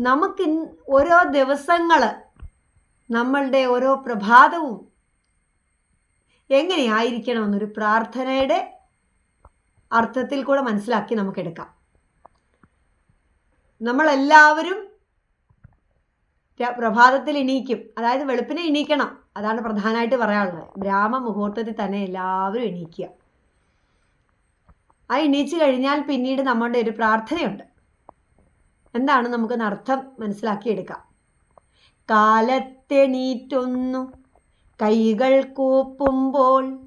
നമുക്ക് ഓരോ ദിവസങ്ങൾ നമ്മളുടെ ഓരോ പ്രഭാതവും എങ്ങനെയായിരിക്കണമെന്നൊരു പ്രാർത്ഥനയുടെ അർത്ഥത്തിൽ കൂടെ മനസ്സിലാക്കി നമുക്കെടുക്കാം. നമ്മളെല്ലാവരും പ്രഭാതത്തിൽ എണീക്കും. അതായത് വെളുപ്പിനെ എണീക്കണം. അതാണ് പ്രധാനമായിട്ട് പറയാനുള്ളത്. ബ്രാഹ്മ മുഹൂർത്തത്തിൽ തന്നെ എല്ലാവരും എണീക്കുക. ആ എണീച്ചു കഴിഞ്ഞാൽ പിന്നീട് നമ്മളുടെ ഒരു പ്രാർത്ഥനയുണ്ട്. എന്താണ് നമുക്ക് അർത്ഥം മനസ്സിലാക്കിയെടുക്കാം. കാലത്തെണീറ്റൊന്നു കൈകൾ കൂപ്പുമ്പോൾ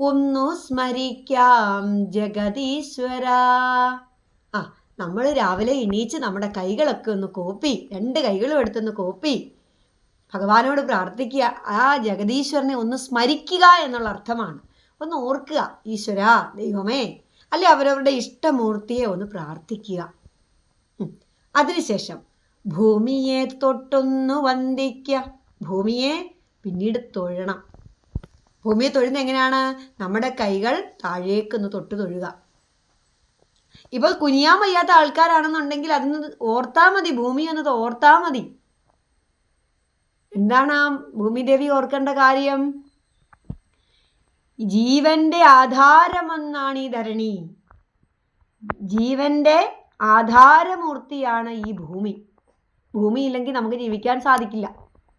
ഒന്നു സ്മരിക്കാം ജഗതീശ്വര ആ നമ്മൾ രാവിലെ എണീച്ച് നമ്മുടെ കൈകളൊക്കെ ഒന്ന് കോപ്പി രണ്ട് കൈകളും എടുത്തൊന്ന് കോപ്പി ഭഗവാനോട് പ്രാർത്ഥിക്കുക ആ ജഗതീശ്വരനെ ഒന്ന് സ്മരിക്കുക എന്നുള്ള അർത്ഥമാണ്. ഒന്ന് ഓർക്കുക ഈശ്വര ദൈവമേ. അല്ലെ അവരവരുടെ ഇഷ്ടമൂർത്തിയെ ഒന്ന് പ്രാർത്ഥിക്കുക. അതിനുശേഷം ഭൂമിയെ തൊട്ടൊന്ന് വന്ദിക്ക. ഭൂമിയെ പിന്നീട് തൊഴണം. ഭൂമിയെ തൊഴുന്ന എങ്ങനെയാണ്? നമ്മുടെ കൈകൾ താഴേക്കൊന്ന് തൊട്ട് തൊഴുക. ഇപ്പോൾ കുനിയാൻ വയ്യാത്ത ആൾക്കാരാണെന്നുണ്ടെങ്കിൽ അതൊന്ന് ഓർത്താ മതി. ഭൂമി എന്നത് ഓർത്താ മതി. എന്താണ് ആ ഭൂമിദേവി ഓർക്കേണ്ട കാര്യം? ജീവന്റെ ആധാരമെന്നാണ് ഈ ധരണി. ജീവന്റെ ആധാരമൂർത്തിയാണ് ഈ ഭൂമി. ഭൂമി ഇല്ലെങ്കിൽ നമുക്ക് ജീവിക്കാൻ സാധിക്കില്ല.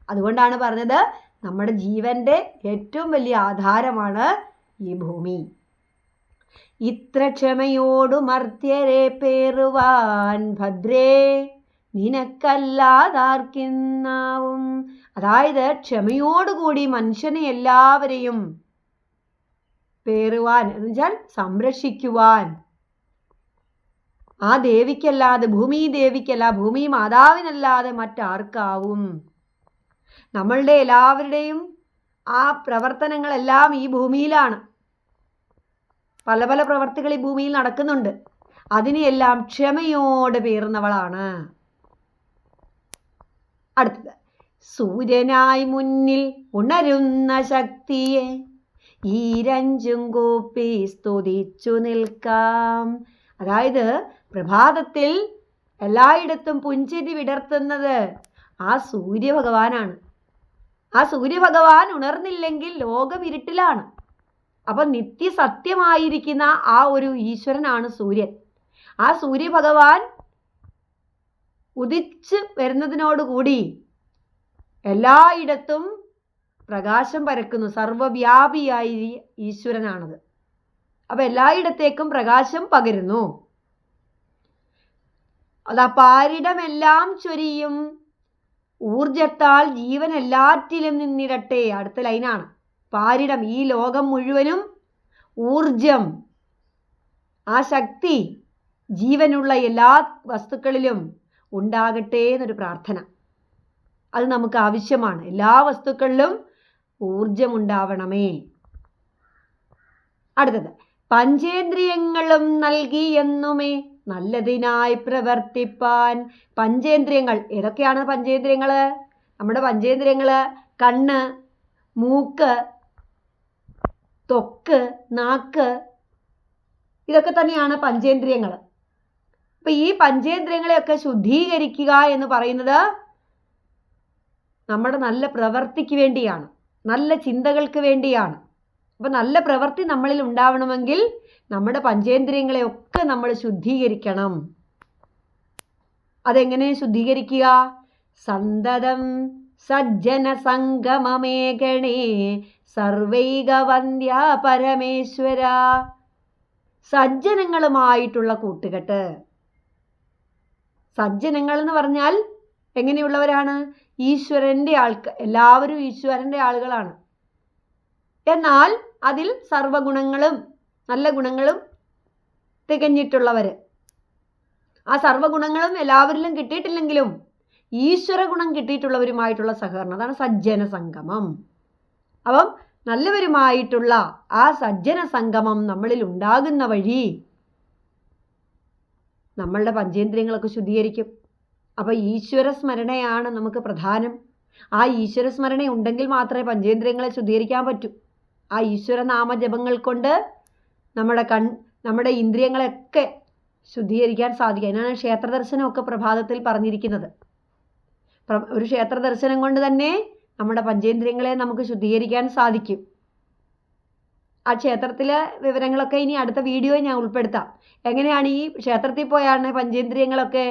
അതുകൊണ്ടാണ് പറഞ്ഞത് നമ്മുടെ ജീവന്റെ ഏറ്റവും വലിയ ആധാരമാണ് ഈ ഭൂമി. ഇത്ര ക്ഷമയോടു മർത്യരെ പേറുവാൻ ഭദ്രേ നിനക്കല്ലാതാർക്കിന്നാവും. അതായത് ക്ഷമയോടുകൂടി മനുഷ്യനെ എല്ലാവരെയും പേറുവാൻ എന്ന് വെച്ചാൽ സംരക്ഷിക്കുവാൻ. ആ ദേവിക്കല്ലാതെ ഭൂമി ദേവിക്കല്ല ഭൂമി മാതാവിനല്ലാതെ മറ്റാർക്കാവും? നമ്മളുടെ എല്ലാവരുടെയും ആ പ്രവർത്തനങ്ങളെല്ലാം ഈ ഭൂമിയിലാണ്. പല പല പ്രവർത്തികൾ ഈ ഭൂമിയിൽ നടക്കുന്നുണ്ട്. അതിനെയെല്ലാം ക്ഷമയോടെ പേറുന്നവളാണ്. അടുത്തത്. സൂര്യനായി മുന്നിൽ ഉണരുന്ന ശക്തിയെ ഈരഞ്ചും കൂപ്പി സ്തുതിച്ചു നിൽക്കാം. അതായത് പ്രഭാതത്തിൽ എല്ലായിടത്തും പുഞ്ചിരി വിടർത്തുന്നത് ആ സൂര്യഭഗവാനാണ്. ആ സൂര്യഭഗവാൻ ഉണർന്നില്ലെങ്കിൽ ലോകം ഇരുട്ടിലാണ്. അപ്പൊ നിത്യസത്യമായിരിക്കുന്ന ആ ഒരു ഈശ്വരനാണ് സൂര്യൻ. ആ സൂര്യഭഗവാൻ ഉദിച്ച് വരുന്നതിനോടുകൂടി എല്ലായിടത്തും പ്രകാശം പരക്കുന്നു. സർവവ്യാപിയായി ഈശ്വരനാണത്. അപ്പൊ എല്ലായിടത്തേക്കും പ്രകാശം പകരുന്നു. അതാ പാരിടമെല്ലാം ചൊരിയും. ഊർജത്താൽ ജീവൻ എല്ലാറ്റിലും നിന്നിടട്ടെ. അടുത്ത ലൈനാണ്. പാരിടം. ഈ ലോകം മുഴുവനും ഊർജം. ആ ശക്തി ജീവനുള്ള എല്ലാ വസ്തുക്കളിലും ഉണ്ടാകട്ടെ എന്നൊരു പ്രാർത്ഥന. അത് നമുക്ക് ആവശ്യമാണ്. എല്ലാ വസ്തുക്കളിലും ഊർജം ഉണ്ടാവണമേ. അടുത്തത്. പഞ്ചേന്ദ്രിയങ്ങളും നൽകി എന്നുമേ നല്ലതിനായി പ്രവർത്തിപ്പാൻ. പഞ്ചേന്ദ്രിയങ്ങൾ ഏതൊക്കെയാണ് പഞ്ചേന്ദ്രിയങ്ങൾ? നമ്മുടെ പഞ്ചേന്ദ്രിയങ്ങൾ കണ്ണ് മൂക്ക് തൊക്ക് നാക്ക് ഇതൊക്കെ തന്നെയാണ് പഞ്ചേന്ദ്രിയങ്ങൾ. അപ്പൊ ഈ പഞ്ചേന്ദ്രിയങ്ങളെയൊക്കെ ശുദ്ധീകരിക്കുക എന്ന് പറയുന്നത് നമ്മുടെ നല്ല പ്രവർത്തിക്ക് വേണ്ടിയാണ് നല്ല ചിന്തകൾക്ക് വേണ്ടിയാണ്. അപ്പൊ നല്ല പ്രവൃത്തി നമ്മളിൽ ഉണ്ടാവണമെങ്കിൽ നമ്മുടെ പഞ്ചേന്ദ്രിയങ്ങളെ ഒക്കെ നമ്മൾ ശുദ്ധീകരിക്കണം. അതെങ്ങനെ ശുദ്ധീകരിക്കുക? സന്തതം സജ്ജന സംഗമമേഖണേ സർവൈകവന്ധ്യ പരമേശ്വര. സജ്ജനങ്ങളുമായിട്ടുള്ള കൂട്ടുകെട്ട്. സജ്ജനങ്ങൾ എന്ന് പറഞ്ഞാൽ എങ്ങനെയുള്ളവരാണ്? ഈശ്വരന്റെ ആൾക്ക് എല്ലാവരും ഈശ്വരന്റെ ആളുകളാണ്. എന്നാൽ അതിൽ സർവഗുണങ്ങളും നല്ല ഗുണങ്ങളും തികഞ്ഞിട്ടുള്ളവർ ആ സർവഗുണങ്ങളും എല്ലാവരിലും കിട്ടിയിട്ടില്ലെങ്കിലും ഈശ്വര ഗുണം കിട്ടിയിട്ടുള്ളവരുമായിട്ടുള്ള സഹകരണം അതാണ് സജ്ജന സംഗമം അപ്പം നല്ലവരുമായിട്ടുള്ള ആ സജ്ജന സംഗമം നമ്മളിൽ ഉണ്ടാകുന്ന വഴി നമ്മളുടെ പഞ്ചേന്ദ്രിയങ്ങളൊക്കെ ശുദ്ധീകരിക്കും. അപ്പോൾ ഈശ്വര സ്മരണയാണ് നമുക്ക് പ്രധാനം. ആ ഈശ്വര സ്മരണ ഉണ്ടെങ്കിൽ മാത്രമേ പഞ്ചേന്ദ്രിയങ്ങളെ ശുദ്ധീകരിക്കാൻ പറ്റൂ. ആ ഈശ്വരനാമജപങ്ങൾ നാമജപങ്ങൾ കൊണ്ട് നമ്മുടെ കൺ നമ്മുടെ ഇന്ദ്രിയങ്ങളെയൊക്കെ ശുദ്ധീകരിക്കാൻ സാധിക്കും. അതിനാണ് ക്ഷേത്ര ദർശനമൊക്കെ പ്രഭാതത്തിൽ പറഞ്ഞിരിക്കുന്നത്. ഒരു ക്ഷേത്ര ദർശനം കൊണ്ട് തന്നെ നമ്മുടെ പഞ്ചേന്ദ്രിയങ്ങളെ നമുക്ക് ശുദ്ധീകരിക്കാൻ സാധിക്കും. ആ ക്ഷേത്രത്തിലെ വിവരങ്ങളൊക്കെ ഇനി അടുത്ത വീഡിയോയിൽ ഞാൻ ഉൾപ്പെടുത്താം. എങ്ങനെയാണ് ഈ ക്ഷേത്രത്തിൽ പോയാണ് പഞ്ചേന്ദ്രിയങ്ങളൊക്കെ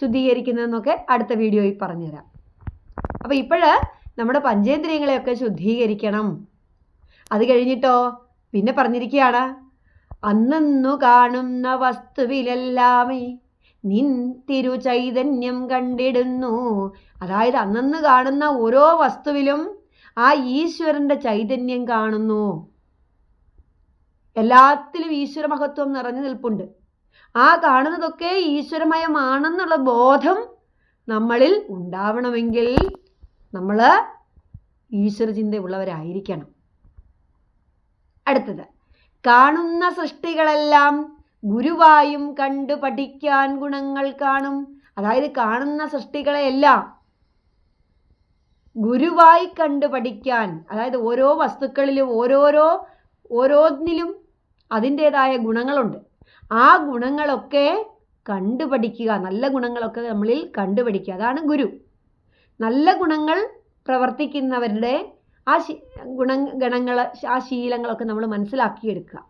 ശുദ്ധീകരിക്കുന്നതെന്നൊക്കെ അടുത്ത വീഡിയോയിൽ പറഞ്ഞുതരാം. അപ്പോൾ ഇപ്പോൾ നമ്മുടെ പഞ്ചേന്ദ്രിയങ്ങളെയൊക്കെ ശുദ്ധീകരിക്കണം. അത് കഴിഞ്ഞിട്ടോ? പിന്നെ പറഞ്ഞിരിക്കുകയാണ് അന്നു കാണുന്ന വസ്തുവിലെല്ലാമേ നിൻ തിരു ചൈതന്യം കണ്ടിടുന്നു. അതായത് അന്നന്ന് കാണുന്ന ഓരോ വസ്തുവിലും ആ ഈശ്വരന്റെ ചൈതന്യം കാണുന്നു. എല്ലാത്തിലും ഈശ്വര മഹത്വം നിറഞ്ഞു നിൽപ്പുണ്ട്. ആ കാണുന്നതൊക്കെ ഈശ്വരമയമാണെന്നുള്ള ബോധം നമ്മളിൽ ഉണ്ടാവണമെങ്കിൽ നമ്മൾ ഈശ്വര ചിന്തയുള്ളവരായിരിക്കണം അടുത്തത്. കാണുന്ന സൃഷ്ടികളെല്ലാം ഗുരുവായും കണ്ടു പഠിക്കാൻ ഗുണങ്ങൾ കാണും. അതായത് കാണുന്ന സൃഷ്ടികളെയെല്ലാം ഗുരുവായി കണ്ടു പഠിക്കാൻ അതായത് ഓരോ വസ്തുക്കളിലും ഓരോരോ ഓരോന്നിലും അതിന്റേതായ ഗുണങ്ങളുണ്ട്. ആ ഗുണങ്ങളൊക്കെ കണ്ടുപഠിക്കുക നല്ല ഗുണങ്ങളൊക്കെ നമ്മളിൽ കണ്ടുപഠിക്കുക അതാണ് ഗുരു. നല്ല ഗുണങ്ങൾ പ്രവർത്തിക്കുന്നവരുടെ ആ ശീ ഗുണ ഗണങ്ങൾ ആ ശീലങ്ങളൊക്കെ നമ്മൾ മനസ്സിലാക്കിയെടുക്കുക.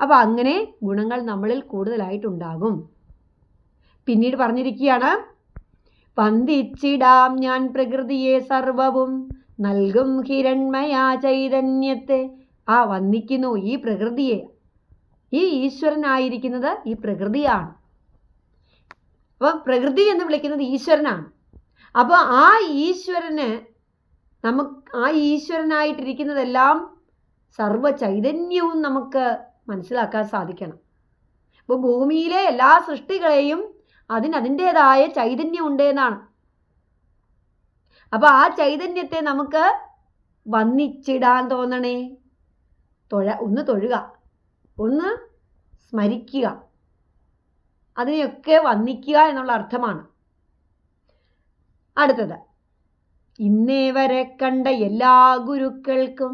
അപ്പോൾ അങ്ങനെ ഗുണങ്ങൾ നമ്മളിൽ കൂടുതലായിട്ടുണ്ടാകും. പിന്നീട് പറഞ്ഞിരിക്കുകയാണ് പന്തിച്ചിടാം ഞാൻ പ്രകൃതിയെ സർവവും നൽകും ഹിരൺമയാ ചൈതന്യത്തെ. ആ വന്ദിക്കുന്നു ഈ പ്രകൃതിയെ. ഈ ഈശ്വരനായിരിക്കുന്നത് ഈ പ്രകൃതിയാണ്. അപ്പം പ്രകൃതി എന്ന് വിളിക്കുന്നത് ഈശ്വരനാണ്. അപ്പോൾ ആ ഈശ്വരന് നമുക്ക് ആ ഈശ്വരനായിട്ടിരിക്കുന്നതെല്ലാം സർവ ചൈതന്യവും നമുക്ക് മനസ്സിലാക്കാൻ സാധിക്കണം. അപ്പോൾ ഭൂമിയിലെ എല്ലാ സൃഷ്ടികളെയും അതിന് അതിന്റെതായ ചൈതന്യം ഉണ്ട് എന്നാണ്. അപ്പോൾ ആ ചൈതന്യത്തെ നമുക്ക് വന്നിച്ചിടാൻ തോന്നണേ? തൊഴ ഒന്ന് തൊഴുക ഒന്ന് സ്മരിക്കുക. അതിനെയൊക്കെ വന്നിക്കുക എന്നുള്ള അർത്ഥമാണ്. അടുത്തത്. ഇന്നേ വരെ കണ്ട എല്ലാ ഗുരുക്കൾക്കും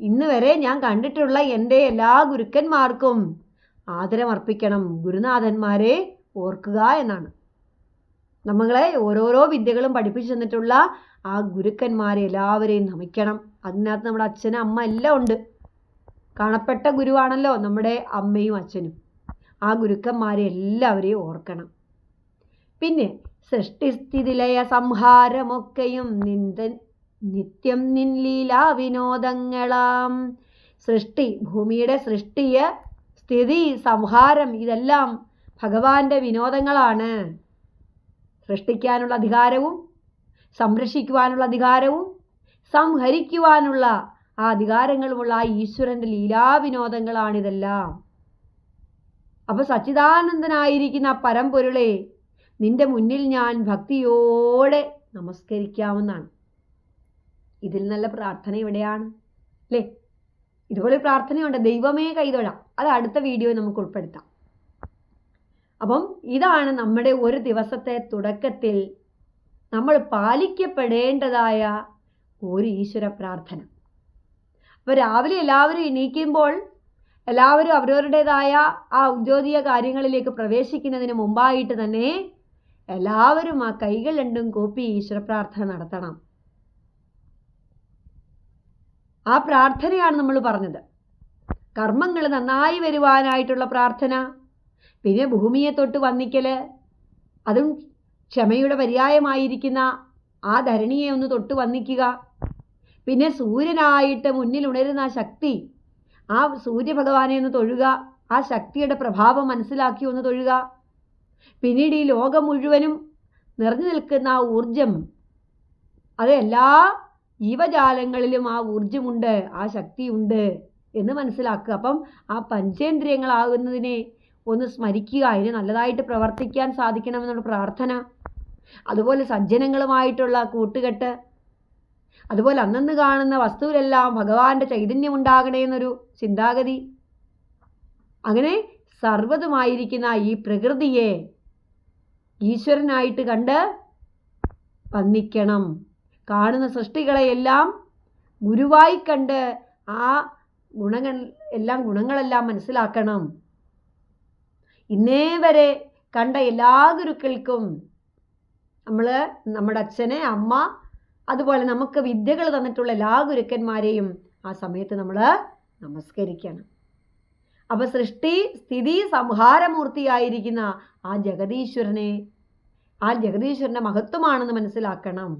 ഇന്ന് വരെ ഞാൻ കണ്ടിട്ടുള്ള എന്റെ എല്ലാ ഗുരുക്കന്മാർക്കും ആദരമർപ്പിക്കണം ഗുരുനാഥന്മാരെ ഓർക്കുക എന്നാണ്. നമ്മളെ ഓരോരോ വിദ്യകളും പഠിപ്പിച്ചു തന്നിട്ടുള്ള ആ ഗുരുക്കന്മാരെ എല്ലാവരെയും നമിക്കണം. അതിനകത്ത് നമ്മുടെ അച്ഛനും അമ്മ എല്ലാം ഉണ്ട്. കാണപ്പെട്ട ഗുരുവാണല്ലോ നമ്മുടെ അമ്മയും അച്ഛനും. ആ ഗുരുക്കന്മാരെ എല്ലാവരെയും ഓർക്കണം. പിന്നെ സൃഷ്ടിസ്ഥിതിലയ സംഹാരമൊക്കെയും നിന്ദ നിത്യം നിൻ ലീലാ വിനോദങ്ങളാം സൃഷ്ടി ഭൂമിയുടെ സൃഷ്ടിയ സ്ഥിതി സംഹാരം ഇതെല്ലാം ഭഗവാന്റെ വിനോദങ്ങളാണ്. സൃഷ്ടിക്കാനുള്ള അധികാരവും സംരക്ഷിക്കുവാനുള്ള അധികാരവും സംഹരിക്കുവാനുള്ള ആ അധികാരങ്ങളുമുള്ള ആ ഈശ്വരന്റെ ലീലാവിനോദങ്ങളാണിതെല്ലാം. അപ്പോൾ സച്ചിദാനന്ദനായിരിക്കുന്ന ആ പരമ്പൊരുളെ നിന്റെ മുന്നിൽ ഞാൻ ഭക്തിയോടെ നമസ്കരിക്കാമെന്നാണ് ഇതിൽ നല്ല പ്രാർത്ഥന എവിടെയാണ് അല്ലേ? ഇതുപോലെ പ്രാർത്ഥനയുണ്ട്. ദൈവമേ കൈതൊഴാം. അത് അടുത്ത വീഡിയോ നമുക്ക് ഉൾപ്പെടുത്താം. അപ്പം ഇതാണ് നമ്മുടെ ഒരു ദിവസത്തെ തുടക്കത്തിൽ നമ്മൾ പാലിക്കപ്പെടേണ്ടതായ ഒരു ഈശ്വര പ്രാർത്ഥന. അപ്പോൾ രാവിലെ എല്ലാവരും എണീക്കുമ്പോൾ എല്ലാവരും അവരവരുടേതായ ആ ഔദ്യോഗിക കാര്യങ്ങളിലേക്ക് പ്രവേശിക്കുന്നതിന് മുമ്പായിട്ട് തന്നെ എല്ലാവരും ആ കൈകൾ രണ്ടും കൂപ്പി ഈശ്വര പ്രാർത്ഥന നടത്തണം. ആ പ്രാർത്ഥനയാണ് നമ്മൾ പറഞ്ഞത്. കർമ്മങ്ങൾ നന്നായി വരുവാനായിട്ടുള്ള പ്രാർത്ഥന പിന്നെ ഭൂമിയെ തൊട്ട് വന്നിക്കൽ അതും ക്ഷമയുടെ പര്യായമായിരിക്കുന്ന ആ ധരണിയെ ഒന്ന് തൊട്ട് വന്നിക്കുക. പിന്നെ സൂര്യനായിട്ട് മുന്നിൽ ഉണരുന്ന ആ ശക്തി ആ സൂര്യഭഗവാനെ ഒന്ന് തൊഴുക ആ ശക്തിയുടെ പ്രഭാവം മനസ്സിലാക്കി ഒന്ന് തൊഴുക. പിന്നീട് ഈ ലോകം മുഴുവനും നിറഞ്ഞു നിൽക്കുന്ന ആ ഊർജം അത് എല്ലാ ജീവജാലങ്ങളിലും ആ ഊർജമുണ്ട് ആ ശക്തിയുണ്ട് എന്ന് മനസ്സിലാക്കുക. അപ്പം ആ പഞ്ചേന്ദ്രിയങ്ങളാകുന്നതിനെ ഒന്ന് സ്മരിക്കുക. അതിന് നല്ലതായിട്ട് പ്രവർത്തിക്കാൻ സാധിക്കണമെന്നുള്ള പ്രാർത്ഥന. അതുപോലെ സജ്ജനങ്ങളുമായിട്ടുള്ള കൂട്ടുകെട്ട്. അതുപോലെ അന്നന്ന് കാണുന്ന വസ്തുവിലെല്ലാം ഭഗവാന്റെ ചൈതന്യം ഉണ്ടാകണേ എന്നൊരു ചിന്താഗതി. അങ്ങനെ സർവതുമായിരിക്കുന്ന ഈ പ്രകൃതിയെ ഈശ്വരനായിട്ട് കണ്ട് വന്ദിക്കണം കാണുന്ന സൃഷ്ടികളെയെല്ലാം ഗുരുവായി കണ്ട് ആ ഗുണങ്ങൾ എല്ലാം ഗുണങ്ങളെല്ലാം മനസ്സിലാക്കണം. ഇന്നേ വരെ കണ്ട എല്ലാ ഗുരുക്കൾക്കും നമ്മൾ നമ്മുടെ അച്ഛനെ അമ്മ അതുപോലെ നമുക്ക് വിദ്യകൾ തന്നിട്ടുള്ള എല്ലാ ഗുരുക്കന്മാരെയും ആ സമയത്ത് നമ്മൾ നമസ്കരിക്കണം. അപ്പോൾ സൃഷ്ടി സ്ഥിതി സംഹാരമൂർത്തിയായിരിക്കുന്ന ആ ജഗതീശ്വരനെ ആ ജഗതീശ്വരന്റെ മഹത്വമാണെന്ന് മനസ്സിലാക്കണം.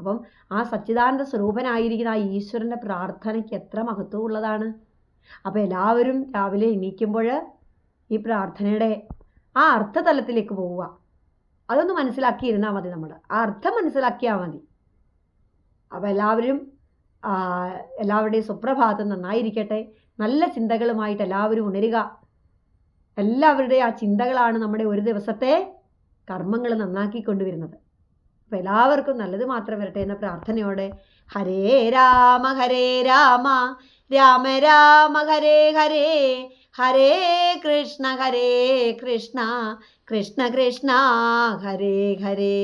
അപ്പം ആ സച്ചിദാനന്ദ സ്വരൂപനായിരിക്കുന്ന ആ ഈശ്വരന്റെ പ്രാർത്ഥനയ്ക്ക് എത്ര മഹത്വമുള്ളതാണ് അപ്പോൾ എല്ലാവരും രാവിലെ എണീക്കുമ്പോൾ ഈ പ്രാർത്ഥനയുടെ ആ അർത്ഥതലത്തിലേക്ക് പോവുക. അതൊന്ന് മനസ്സിലാക്കിയിരുന്നാൽ മതി നമ്മൾ. ആ അർത്ഥം മനസ്സിലാക്കിയാൽ മതി. അപ്പോൾ എല്ലാവരും എല്ലാവരുടെയും സുപ്രഭാതം നന്നായിരിക്കട്ടെ. നല്ല ചിന്തകളുമായിട്ട് എല്ലാവരും ഉണരുക. എല്ലാവരുടെയും ആ ചിന്തകളാണ് നമ്മുടെ ഒരു ദിവസത്തെ കർമ്മങ്ങൾ നന്നാക്കി കൊണ്ടുവരുന്നത് അപ്പോൾ എല്ലാവർക്കും നല്ലത് മാത്രം വരട്ടെ എന്ന പ്രാർത്ഥനയോടെ ഹരേ രാമ ഹരേ രാമ രാമ രാമ ഹരേ ഹരേ ഹരേ കൃഷ്ണ ഹരേ കൃഷ്ണ കൃഷ്ണ കൃഷ്ണ ഹരേ ഹരേ.